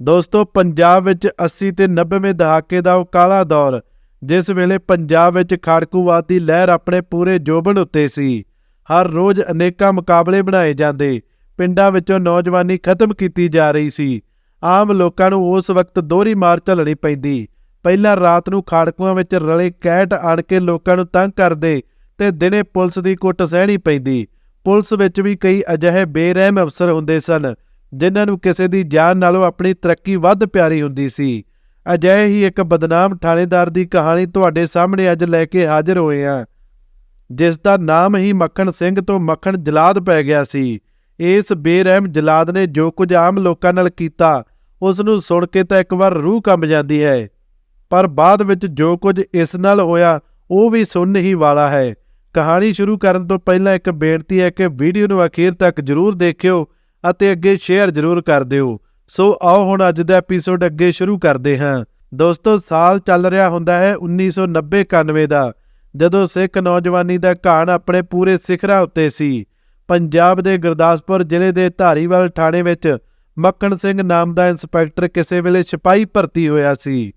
ਦੋਸਤੋ, ਪੰਜਾਬ ਵਿੱਚ 80 ਤੇ 90ਵੇਂ ਦਹਾਕੇ ਦਾ ਉਹ ਕਾਲਾ ਦੌਰ, ਜਿਸ ਵੇਲੇ ਪੰਜਾਬ ਵਿੱਚ ਖਾੜਕੂਵਾਦੀ ਲਹਿਰ ਆਪਣੇ ਪੂਰੇ ਜੋਬਨ ਉੱਤੇ ਸੀ। ਹਰ ਰੋਜ਼ ਅਨੇਕਾਂ ਮੁਕਾਬਲੇ ਬਣਾਏ ਜਾਂਦੇ, ਪਿੰਡਾਂ ਵਿੱਚੋਂ ਨੌਜਵਾਨੀ ਖਤਮ ਕੀਤੀ ਜਾ ਰਹੀ ਸੀ। ਆਮ ਲੋਕਾਂ ਨੂੰ ਉਸ ਵਕਤ ਦੋਹਰੀ ਮਾਰ ਝੱਲਣੀ ਪੈਂਦੀ। ਪਹਿਲਾਂ ਰਾਤ ਨੂੰ ਖਾੜਕੂਆਂ ਵਿੱਚ ਰਲੇ ਕੈਟ ਆਣ ਕੇ ਲੋਕਾਂ ਨੂੰ ਤੰਗ ਕਰਦੇ ਤੇ ਦਿਨੇ ਪੁਲਿਸ ਦੀ ਕੁੱਟ ਸਹਿਣੀ ਪੈਂਦੀ। ਪੁਲਿਸ ਵਿੱਚ ਵੀ ਕਈ ਅਜਿਹੇ ਬੇਰਹਿਮ ਅਫਸਰ ਹੁੰਦੇ ਸਨ ਜਿਨ੍ਹਾਂ ਨੂੰ ਕਿਸੇ ਦੀ ਜਾਨ ਨਾਲੋਂ ਆਪਣੀ ਤਰੱਕੀ ਵੱਧ ਪਿਆਰੀ ਹੁੰਦੀ ਸੀ। ਅਜਿਹੇ ਹੀ ਇੱਕ ਬਦਨਾਮ ਥਾਣੇਦਾਰ ਦੀ ਕਹਾਣੀ ਤੁਹਾਡੇ ਸਾਹਮਣੇ ਅੱਜ ਲੈ ਕੇ ਹਾਜ਼ਰ ਹੋਏ ਹਾਂ। ਜਿਸ ਦਾ ਨਾਮ ਹੀ ਮੱਖਣ ਸਿੰਘ ਤੋਂ ਮੱਖਣ ਜਲਾਦ ਪੈ ਗਿਆ ਸੀ। ਇਸ ਬੇਰਹਿਮ ਜਲਾਦ ਨੇ ਜੋ ਕੁਝ ਆਮ ਲੋਕਾਂ ਨਾਲ ਕੀਤਾ, ਉਸ ਨੂੰ ਸੁਣ ਕੇ ਤਾਂ ਇੱਕ ਵਾਰ ਰੂਹ ਕੰਬ ਜਾਂਦੀ ਹੈ। ਪਰ ਬਾਅਦ ਵਿੱਚ ਜੋ ਕੁਝ ਇਸ ਨਾਲ ਹੋਇਆ, ਉਹ ਵੀ ਸੁਣਨ ਹੀ ਵਾਲਾ ਹੈ। ਕਹਾਣੀ ਸ਼ੁਰੂ ਕਰਨ ਤੋਂ ਪਹਿਲਾਂ ਇੱਕ ਬੇਨਤੀ ਹੈ ਕਿ ਵੀਡੀਓ ਨੂੰ ਅਖੀਰ ਤੱਕ ਜਰੂਰ ਦੇਖਿਓ। ਅਤੇ ਅੱਗੇ ਸ਼ੇਅਰ ਜਰੂਰ ਕਰ ਦਿਓ। ਸੋ ਆਓ ਹੁਣ ਅੱਜ ਦਾ ਐਪੀਸੋਡ ਅੱਗੇ ਸ਼ੁਰੂ ਕਰਦੇ ਹਾਂ। ਦੋਸਤੋ, ਸਾਲ ਚੱਲ ਰਿਹਾ ਹੁੰਦਾ ਹੈ 1990-91 ਦਾ, ਜਦੋਂ ਸਿੱਖ ਨੌਜਵਾਨੀ ਦਾ ਘਾਣ ਆਪਣੇ ਪੂਰੇ ਸਿਖਰਾਂ ਉੱਤੇ ਸੀ। ਪੰਜਾਬ ਦੇ ਗੁਰਦਾਸਪੁਰ ਜ਼ਿਲ੍ਹੇ ਦੇ ਧਾਰੀਵਾਲ ਥਾਣੇ ਵਿੱਚ ਮੱਕਣ ਸਿੰਘ ਨਾਮ ਦਾ ਇੰਸਪੈਕਟਰ ਕਿਸੇ ਵੇਲੇ ਸਿਪਾਹੀ ਭਰਤੀ ਹੋਇਆ ਸੀ।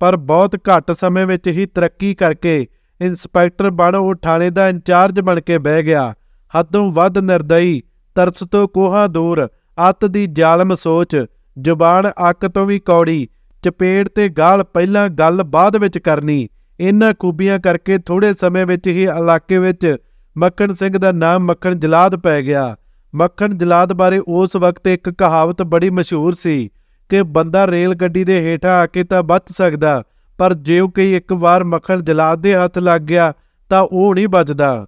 ਪਰ ਬਹੁਤ ਘੱਟ ਸਮੇਂ ਵਿੱਚ ਹੀ ਤਰੱਕੀ ਕਰਕੇ ਇੰਸਪੈਕਟਰ ਬਣ ਉਹ ਥਾਣੇ ਦਾ ਇੰਚਾਰਜ ਬਣ ਕੇ ਬਹਿ ਗਿਆ। ਹੱਦੋਂ ਵੱਧ ਨਿਰਦਈ ਤਰਸ ਤੋਂ ਕੋਹਾਂ ਦੂਰ, ਅੱਤ ਦੀ ਜ਼ਾਲਮ ਸੋਚ, ਜ਼ੁਬਾਨ ਅੱਕ ਤੋਂ ਵੀ ਕੌੜੀ, ਚਪੇੜ ਤੇ ਗਾਲ ਪਹਿਲਾਂ ਗੱਲ ਬਾਅਦ ਵਿੱਚ ਕਰਨੀ, ਇਹਨਾਂ ਖੂਬੀਆਂ ਕਰਕੇ ਥੋੜੇ ਸਮੇਂ ਵਿੱਚ ਹੀ ਇਲਾਕੇ ਵਿੱਚ ਮੱਖਣ ਸਿੰਘ ਦਾ ਨਾਮ ਮੱਖਣ ਜਲਾਦ ਪੈ ਗਿਆ। ਮੱਖਣ ਜਲਾਦ ਬਾਰੇ ਉਸ ਵਕਤ ਇੱਕ ਕਹਾਵਤ ਬੜੀ ਮਸ਼ਹੂਰ ਸੀ ਕਿ ਬੰਦਾ ਰੇਲ ਗੱਡੀ ਦੇ ਹੇਠਾਂ ਆ ਕੇ ਤਾਂ ਬਚ ਸਕਦਾ, ਪਰ ਜੇ ਉਹ ਕੋਈ ਇੱਕ ਵਾਰ ਮੱਖਣ ਜਲਾਦ ਦੇ ਹੱਥ ਲੱਗ ਗਿਆ ਤਾਂ ਉਹ ਨਹੀਂ ਬਚਦਾ।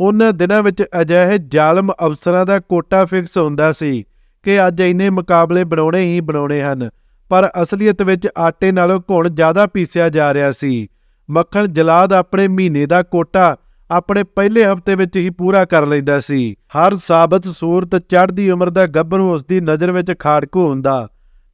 ਉਹਨਾਂ ਦਿਨਾਂ ਵਿੱਚ ਅਜਿਹੇ ਜ਼ਾਲਮ ਅਫਸਰਾਂ ਦਾ ਕੋਟਾ ਫਿਕਸ ਹੁੰਦਾ ਸੀ ਕਿ ਅੱਜ ਇੰਨੇ ਮੁਕਾਬਲੇ ਬਣਾਉਣੇ ਹੀ ਬਣਾਉਣੇ ਹਨ, ਪਰ ਅਸਲੀਅਤ ਵਿੱਚ ਆਟੇ ਨਾਲੋਂ ਘੁਣ ਜ਼ਿਆਦਾ ਪੀਸਿਆ ਜਾ ਰਿਹਾ ਸੀ। ਮੱਖਣ ਜਲਾਦ ਆਪਣੇ ਮਹੀਨੇ ਦਾ ਕੋਟਾ ਆਪਣੇ ਪਹਿਲੇ ਹਫ਼ਤੇ ਵਿੱਚ ਹੀ ਪੂਰਾ ਕਰ ਲੈਂਦਾ ਸੀ। ਹਰ ਸਾਬਤ ਸੂਰਤ ਚੜ੍ਹਦੀ ਉਮਰ ਦਾ ਗੱਭਰੂ ਉਸ ਦੀ ਨਜ਼ਰ ਵਿੱਚ ਖਾੜਕੂ ਹੁੰਦਾ।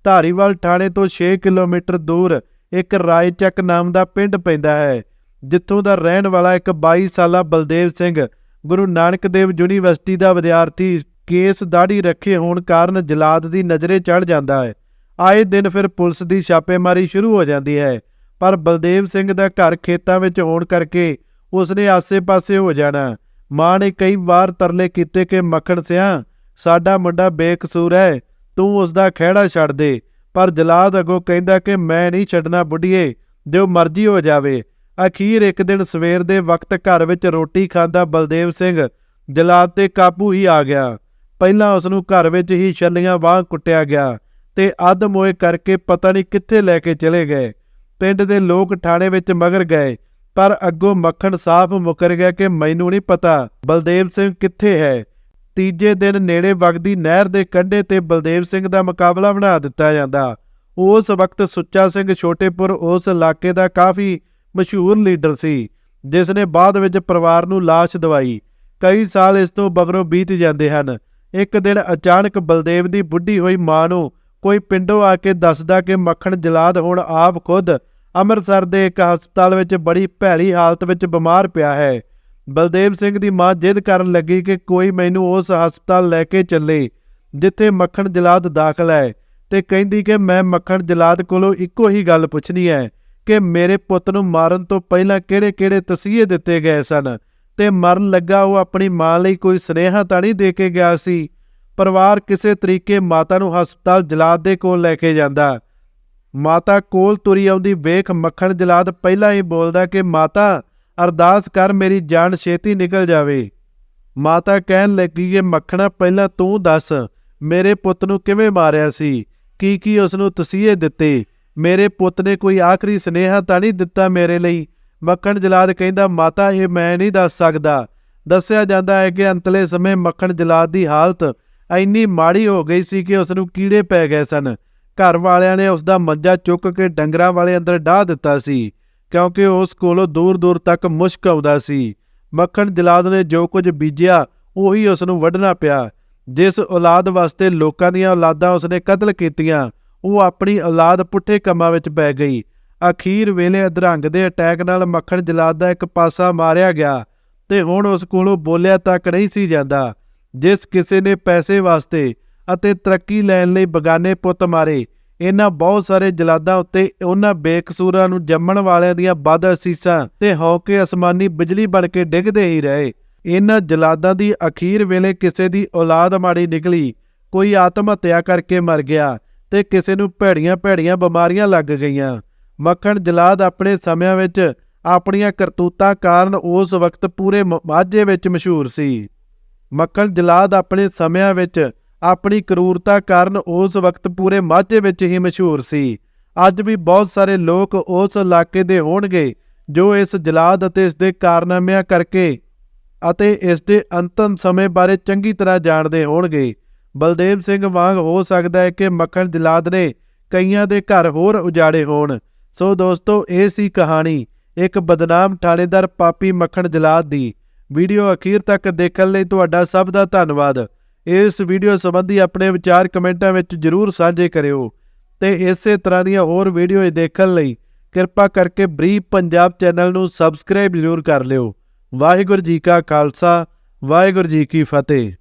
ਧਾਰੀਵਾਲ ਥਾਣੇ ਤੋਂ 6 ਕਿਲੋਮੀਟਰ ਦੂਰ ਇੱਕ ਰਾਏਚੱਕ ਨਾਮ ਦਾ ਪਿੰਡ ਪੈਂਦਾ ਹੈ। ਜਿੱਥੋਂ ਦਾ ਰਹਿਣ ਵਾਲਾ ਇੱਕ 22 ਸਾਲਾ ਬਲਦੇਵ ਸਿੰਘ, ਗੁਰੂ ਨਾਨਕ ਦੇਵ ਯੂਨੀਵਰਸਿਟੀ ਦਾ ਵਿਦਿਆਰਥੀ, ਕੇਸ ਦਾੜੀ ਰੱਖੇ ਹੋਣ ਕਾਰਨ ਜਲਾਦ ਦੀ ਨਜ਼ਰੇ ਚੜ ਜਾਂਦਾ ਹੈ। ਆਏ ਦਿਨ ਫਿਰ ਪੁਲਿਸ ਦੀ ਛਾਪੇਮਾਰੀ ਸ਼ੁਰੂ ਹੋ ਜਾਂਦੀ ਹੈ, ਪਰ ਬਲਦੇਵ ਸਿੰਘ ਦਾ ਘਰ ਖੇਤਾਂ ਵਿੱਚ ਹੋਣ ਕਰਕੇ ਉਸਨੇ ਆਸੇ-ਪਾਸੇ ਹੋ ਜਾਣਾ। ਮਾਂ ਨੇ ਕਈ ਵਾਰ ਤਰਲੇ ਕੀਤੇ ਕਿ, ਮੱਖਣ ਸਿਆ, ਸਾਡਾ ਮੁੰਡਾ ਬੇਕਸੂਰ ਹੈ, ਤੂੰ ਉਸ ਦਾ ਖਹਿੜਾ ਛੱਡ ਦੇ। ਪਰ ਜਲਾਦ ਅਗੋ ਕਹਿੰਦਾ ਕਿ, ਮੈਂ ਨਹੀਂ ਛੱਡਣਾ ਬੁੱਢੀਏ ਜੋ ਮਰਜ਼ੀ ਹੋ ਜਾਵੇ। ਅਖੀਰ ਇੱਕ ਦਿਨ ਸਵੇਰ ਦੇ ਵਕਤ ਘਰ ਵਿੱਚ ਰੋਟੀ ਖਾਂਦਾ ਬਲਦੇਵ ਸਿੰਘ ਜਲਾਦ ਤੇ ਕਾਬੂ ਹੀ ਆ ਗਿਆ। ਪਹਿਲਾਂ ਉਸ ਨੂੰ ਘਰ ਵਿੱਚ ਹੀ ਛੱਲੀਆਂ ਵਾਂਗ ਕੁੱਟਿਆ ਗਿਆ ਤੇ ਅੱਧ ਮੋਏ ਕਰਕੇ ਪਤਾ ਨਹੀਂ ਕਿੱਥੇ ਲੈ ਕੇ ਚਲੇ ਗਏ। ਪਿੰਡ ਦੇ ਲੋਕ ਥਾਣੇ ਵਿੱਚ ਮਗਰ ਗਏ, ਪਰ ਅੱਗੋਂ ਮੱਖਣ ਸਾਫ਼ ਮੁਕਰ ਗਿਆ ਕਿ ਮੈਨੂੰ ਨਹੀਂ ਪਤਾ ਬਲਦੇਵ ਸਿੰਘ ਕਿੱਥੇ ਹੈ। ਤੀਜੇ ਦਿਨ ਨੇੜੇ ਵਗਦੀ ਨਹਿਰ ਦੇ ਕੰਢੇ ਤੇ ਬਲਦੇਵ ਸਿੰਘ ਦਾ ਮੁਕਾਬਲਾ ਬਣਾ ਦਿੱਤਾ ਜਾਂਦਾ। ਉਸ ਵਕਤ ਸੁੱਚਾ ਸਿੰਘ ਛੋਟੇਪੁਰ ਉਸ ਇਲਾਕੇ ਦਾ ਕਾਫੀ ਮਸ਼ਹੂਰ ਲੀਡਰ ਸੀ ਜਿਸ ਨੇ ਬਾਅਦ ਵਿੱਚ ਪਰਿਵਾਰ ਨੂੰ ਲਾਸ਼ ਦਵਾਈ। ਕਈ ਸਾਲ ਇਸ ਤੋਂ ਬਗਰੋਂ ਬੀਤ ਜਾਂਦੇ ਹਨ। ਇੱਕ ਦਿਨ ਅਚਾਨਕ ਬਲਦੇਵ ਦੀ ਬੁੱਢੀ ਹੋਈ ਮਾਂ ਨੂੰ ਕੋਈ ਪਿੰਡੋਂ ਆ ਕੇ ਦੱਸਦਾ ਕਿ ਮੱਖਣ ਜਲਾਦ ਹੁਣ ਆਪ ਖੁਦ ਅੰਮ੍ਰਿਤਸਰ ਦੇ ਇੱਕ ਹਸਪਤਾਲ ਵਿੱਚ ਬੜੀ ਭੈੜੀ ਹਾਲਤ ਵਿੱਚ ਬਿਮਾਰ ਪਿਆ ਹੈ। ਬਲਦੇਵ ਸਿੰਘ ਦੀ ਮਾਂ ਜਿੱਦ ਕਰਨ ਲੱਗੀ ਕਿ ਕੋਈ ਮੈਨੂੰ ਉਸ ਹਸਪਤਾਲ ਲੈ ਕੇ ਚੱਲੇ, ਜਿੱਥੇ ਮੱਖਣ ਜਲਾਦ ਦਾਖਲ ਹੈ ਤੇ ਕਹਿੰਦੀ ਕਿ ਮੈਂ ਮੱਖਣ ਜਲਾਦ ਕੋਲੋਂ ਇੱਕੋ ਹੀ ਗੱਲ ਪੁੱਛਣੀ ਹੈ। ਕਿ ਮੇਰੇ ਪੁੱਤ ਨੂੰ ਮਾਰਨ ਤੋਂ ਪਹਿਲਾਂ ਕਿਹੜੇ-ਕਿਹੜੇ ਤਸੀਹੇ ਦਿੱਤੇ ਗਏ ਸਨ? ਤੇ ਮਰਨ ਲੱਗਾ ਉਹ ਆਪਣੀ ਮਾਂ ਲਈ ਕੋਈ ਸਨੇਹਾ ਤਾਂ ਨਹੀਂ ਦੇ ਕੇ ਗਿਆ ਸੀ? ਪਰਿਵਾਰ ਕਿਸੇ ਤਰੀਕੇ ਮਾਤਾ ਨੂੰ ਹਸਪਤਾਲ ਜਲਾਦ ਦੇ ਕੋਲ ਲੈ ਕੇ ਜਾਂਦਾ। ਮਾਤਾ ਕੋਲ ਤੁਰੀ ਆਉਂਦੀ ਵੇਖ ਮੱਖਣ ਜਲਾਦ ਪਹਿਲਾਂ ਹੀ ਬੋਲਦਾ ਕਿ, ਮਾਤਾ, ਅਰਦਾਸ ਕਰ ਮੇਰੀ ਜਾਨ ਛੇਤੀ ਨਿਕਲ ਜਾਵੇ। ਮਾਤਾ ਕਹਿਣ ਲੱਗੀ ਕਿ, ਮੱਖਣਾ, ਪਹਿਲਾਂ ਤੂੰ ਦੱਸ, ਮੇਰੇ ਪੁੱਤ ਨੂੰ ਕਿਵੇਂ ਮਾਰਿਆ ਸੀ? ਕੀ ਕੀ ਉਸ ਨੂੰ ਤਸੀਹੇ ਦਿੱਤੇ? ਮੇਰੇ ਪੁੱਤ ਨੇ ਕੋਈ ਆਖਰੀ ਸਨੇਹਾ ਤਾਂ ਨਹੀਂ ਦਿੱਤਾ ਮੇਰੇ ਲਈ। ਮੱਖਣ ਜਲਾਦ ਕਹਿੰਦਾ, ਮਾਤਾ, ਇਹ ਮੈਂ ਨਹੀਂ ਦੱਸ ਸਕਦਾ। ਦੱਸਿਆ ਜਾਂਦਾ ਹੈ ਕਿ ਅੰਤਲੇ ਸਮੇਂ ਮੱਖਣ ਜਲਾਦ ਦੀ ਹਾਲਤ ਇੰਨੀ ਮਾੜੀ ਹੋ ਗਈ ਸੀ ਕਿ ਉਸ ਨੂੰ ਕੀੜੇ ਪੈ ਗਏ ਸਨ। ਘਰ ਵਾਲਿਆਂ ਨੇ ਉਸ ਦਾ ਮੰਜਾ ਚੁੱਕ ਕੇ ਡੰਗਰਾਂ ਵਾਲੇ ਅੰਦਰ ਡਾਹ ਦਿੱਤਾ ਸੀ, ਕਿਉਂਕਿ ਉਸ ਕੋਲੋਂ ਦੂਰ-ਦੂਰ ਤੱਕ ਮੁਸ਼ਕ ਆਉਂਦਾ ਸੀ। ਮੱਖਣ ਜਲਾਦ ਨੇ ਜੋ ਕੁਝ ਬੀਜਿਆ, ਉਹੀ ਉਸ ਨੂੰ ਵੱਢਣਾ ਪਿਆ, ਜਿਸ ਔਲਾਦ ਵਾਸਤੇ ਲੋਕਾਂ ਦੀਆਂ ਔਲਾਦਾਂ ਉਸਨੇ ਕਤਲ ਕੀਤੀਆਂ। ਉਹ ਆਪਣੀ ਔਲਾਦ ਪੁੱਠੇ ਕੰਮਾਂ ਵਿੱਚ ਪੈ ਗਈ। ਅਖੀਰ ਵੇਲੇ ਅਧਰੰਗ ਦੇ ਅਟੈਕ ਨਾਲ ਮੱਖਣ ਜਲਾਦ ਦਾ ਇੱਕ ਪਾਸਾ ਮਾਰਿਆ ਗਿਆ ਤੇ ਹੁਣ ਉਸ ਕੋਲੋਂ ਬੋਲਿਆ ਤੱਕ ਨਹੀਂ ਸੀ ਜਾਂਦਾ, ਜਿਸ ਕਿਸੇ ਨੇ ਪੈਸੇ ਵਾਸਤੇ ਅਤੇ ਤਰੱਕੀ ਲੈਣ ਲਈ ਬਗਾਨੇ ਪੁੱਤ ਮਾਰੇ, ਇਹਨਾਂ ਬਹੁਤ ਸਾਰੇ ਜਲਾਦਾਂ ਉੱਤੇ ਉਹਨਾਂ ਬੇਕਸੂਰਾਂ ਨੂੰ ਜੰਮਣ ਵਾਲਿਆਂ ਦੀਆਂ ਬਦ ਅਸੀਸਾਂ ਤੇ ਹੌਕੇ ਅਸਮਾਨੀ ਬਿਜਲੀ ਬਣ ਕੇ ਡਿੱਗਦੇ ਹੀ ਰਹੇ। ਇਹਨਾਂ ਜਲਾਦਾਂ ਦੀ ਅਖੀਰ ਵੇਲੇ ਕਿਸੇ ਦੀ ਔਲਾਦ ਮਾੜੀ ਨਿਕਲੀ, ਕੋਈ ਆਤਮ ਹੱਤਿਆ ਕਰਕੇ ਮਰ ਗਿਆ ਤੇ ਕਿਸੇ ਨੂੰ ਭੈੜੀਆਂ ਭੈੜੀਆਂ ਬਿਮਾਰੀਆਂ ਲੱਗ ਗਈਆਂ। ਮੱਖਣ ਜਲਾਦ ਆਪਣੇ ਸਮਿਆਂ ਵਿੱਚ ਆਪਣੀਆਂ ਕਰਤੂਤਾਂ ਕਾਰਨ ਉਸ ਵਕਤ ਪੂਰੇ ਮ- ਮਾਝੇ ਵਿੱਚ ਮਸ਼ਹੂਰ ਸੀ। ਮੱਖਣ ਜਲਾਦ ਆਪਣੇ ਸਮਿਆਂ ਵਿੱਚ ਆਪਣੀ ਕਰੂਰਤਾ ਕਾਰਨ ਉਸ ਵਕਤ ਪੂਰੇ ਮਾਝੇ ਵਿੱਚ ਹੀ ਮਸ਼ਹੂਰ ਸੀ। ਅੱਜ ਵੀ ਬਹੁਤ ਸਾਰੇ ਲੋਕ ਉਸ ਇਲਾਕੇ ਦੇ ਹੋਣਗੇ ਜੋ ਇਸ ਜਲਾਦ ਅਤੇ ਇਸ ਦੇ ਕਾਰਨਾਮਿਆਂ ਕਰਕੇ ਅਤੇ ਇਸ ਦੇ ਅੰਤਮ ਸਮੇਂ ਬਾਰੇ ਚੰਗੀ ਤਰ੍ਹਾਂ ਜਾਣਦੇ ਹੋਣਗੇ। ਬਲਦੇਵ ਸਿੰਘ ਵਾਂਗ ਹੋ ਸਕਦਾ ਹੈ ਕਿ ਮੱਖਣ ਜਲਾਦ ਨੇ ਕਈਆਂ ਦੇ ਘਰ ਹੋਰ ਉਜਾੜੇ ਹੋਣ। ਸੋ ਦੋਸਤੋ, ਇਹ ਸੀ ਕਹਾਣੀ, ਇੱਕ ਬਦਨਾਮ ਥਾਣੇਦਾਰ ਪਾਪੀ ਮੱਖਣ ਜਲਾਦ ਦੀ। ਵੀਡੀਓ ਅਖੀਰ ਤੱਕ ਦੇਖਣ ਲਈ ਤੁਹਾਡਾ ਸਭ ਦਾ ਧੰਨਵਾਦ। ਇਸ ਵੀਡੀਓ ਸੰਬੰਧੀ ਆਪਣੇ ਵਿਚਾਰ ਕਮੈਂਟਾਂ ਵਿੱਚ ਜਰੂਰ ਸਾਂਝੇ ਕਰਿਓ। ਤੇ ਇਸੇ ਤਰ੍ਹਾਂ ਦੀਆਂ ਹੋਰ ਵੀਡੀਓ ਦੇਖਣ ਲਈ ਕਿਰਪਾ ਕਰਕੇ ਬਰੀਫ ਪੰਜਾਬ ਚੈਨਲ ਨੂੰ ਸਬਸਕ੍ਰਾਈਬ ਜ਼ਰੂਰ ਕਰ ਲਿਓ। ਵਾਹਿਗੁਰੂ ਜੀ ਕਾ ਖਾਲਸਾ, ਵਾਹਿਗੁਰੂ ਜੀ ਕੀ ਫਤਿਹ।